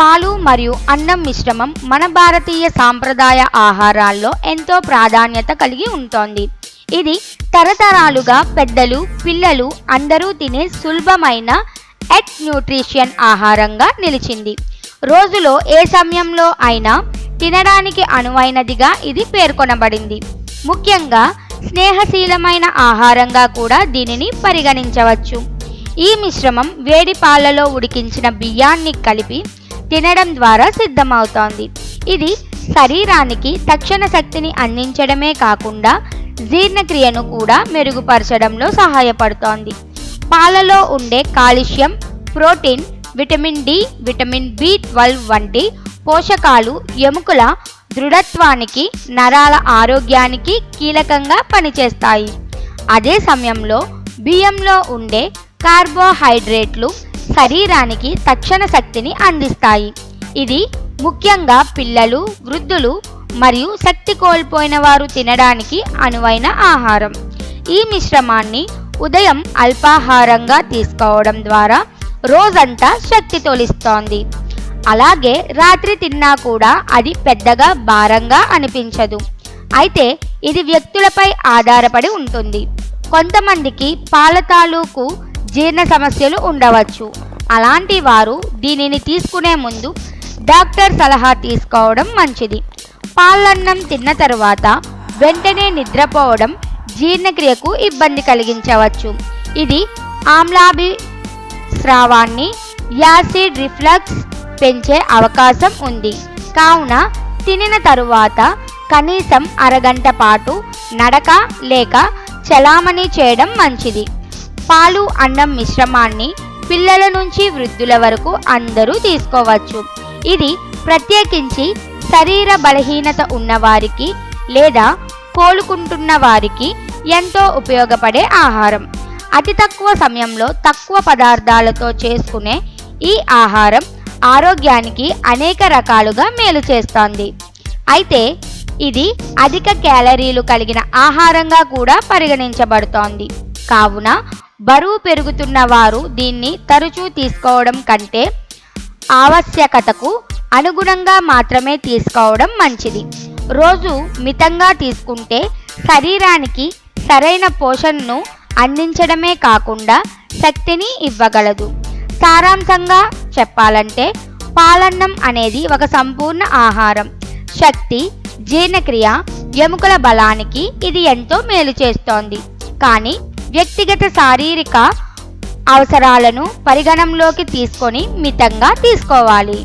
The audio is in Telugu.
పాలు మరియు అన్నం మిశ్రమం మన భారతీయ సాంప్రదాయ ఆహారాల్లో ఎంతో ప్రాధాన్యత కలిగి ఉంటుంది. ఇది తరతరాలుగా పెద్దలు పిల్లలు అందరూ తినే సులభమైన ఎట్ న్యూట్రిషన్ ఆహారంగా నిలిచింది. రోజులో ఏ సమయంలో అయినా తినడానికి అనువైనదిగా ఇది పేర్కొనబడింది. ముఖ్యంగా స్నేహశీలమైన ఆహారంగా కూడా దీనిని పరిగణించవచ్చు. ఈ మిశ్రమం వేడి పాలలో ఉడికించిన బియ్యాన్ని కలిపి తినడం ద్వారా సిద్ధమవుతోంది. ఇది శరీరానికి తక్షణ శక్తిని అందించడమే కాకుండా జీర్ణక్రియను కూడా మెరుగుపరచడంలో సహాయపడుతోంది. పాలలో ఉండే calcium protein vitamin D vitamin B twelve వంటి పోషకాలు ఎముకల దృఢత్వానికి నరాల ఆరోగ్యానికి కీలకంగా పనిచేస్తాయి. అదే సమయంలో బియ్యంలో ఉండే కార్బోహైడ్రేట్లు శరీరానికి తక్షణ శక్తిని అందిస్తాయి. ఇది ముఖ్యంగా పిల్లలు వృద్ధులు మరియు శక్తి కోల్పోయిన వారు తినడానికి అనువైన ఆహారం. ఈ మిశ్రమాన్ని ఉదయం అల్పాహారంగా తీసుకోవడం ద్వారా రోజంతా శక్తి తొలిస్తోంది. అలాగే రాత్రి తిన్నా కూడా అది పెద్దగా భారంగా అనిపించదు. అయితే ఇది వ్యక్తులపై ఆధారపడి ఉంటుంది. కొంతమందికి పాల తాలూకు జీర్ణ సమస్యలు ఉండవచ్చు. అలాంటి వారు దీనిని తీసుకునే ముందు డాక్టర్ సలహా తీసుకోవడం మంచిది. పాలన్నం తిన్న తరువాత వెంటనే నిద్రపోవడం జీర్ణక్రియకు ఇబ్బంది కలిగించవచ్చు. ఇది ఆమ్లాభి స్రావాన్ని యాసిడ్ రిఫ్లక్స్ పెంచే అవకాశం ఉంది. కావున తినిన తరువాత కనీసం అరగంట పాటు నడక లేక చలామణి చేయడం మంచిది. పాలు అన్నం మిశ్రమాన్ని పిల్లల నుంచి వృద్ధుల వరకు అందరూ తీసుకోవచ్చు. ఇది ప్రత్యేకించి శరీర బలహీనత ఉన్నవారికి లేదా కోలుకుంటున్న వారికి ఎంతో ఉపయోగపడే ఆహారం. అతి తక్కువ సమయంలో తక్కువ పదార్థాలతో చేసుకునే ఈ ఆహారం ఆరోగ్యానికి అనేక రకాలుగా మేలు చేస్తోంది. అయితే ఇది అధిక క్యాలరీలు కలిగిన ఆహారంగా కూడా పరిగణించబడుతోంది. కావున బరువు పెరుగుతున్న వారు దీన్ని తరచూ తీసుకోవడం కంటే ఆవశ్యకతకు అనుగుణంగా మాత్రమే తీసుకోవడం మంచిది. రోజు మితంగా తీసుకుంటే శరీరానికి సరైన పోషణను అందించడమే కాకుండా శక్తిని ఇవ్వగలదు. సారాంశంగా చెప్పాలంటే పాలన్నం అనేది ఒక సంపూర్ణ ఆహారం. శక్తి జీర్ణక్రియ ఎముకల బలానికి ఇది ఎంతో మేలు చేస్తోంది. కానీ వ్యక్తిగత శారీరక అవసరాలను పరిగణంలోకి తీసుకొని మితంగా తీసుకోవాలి.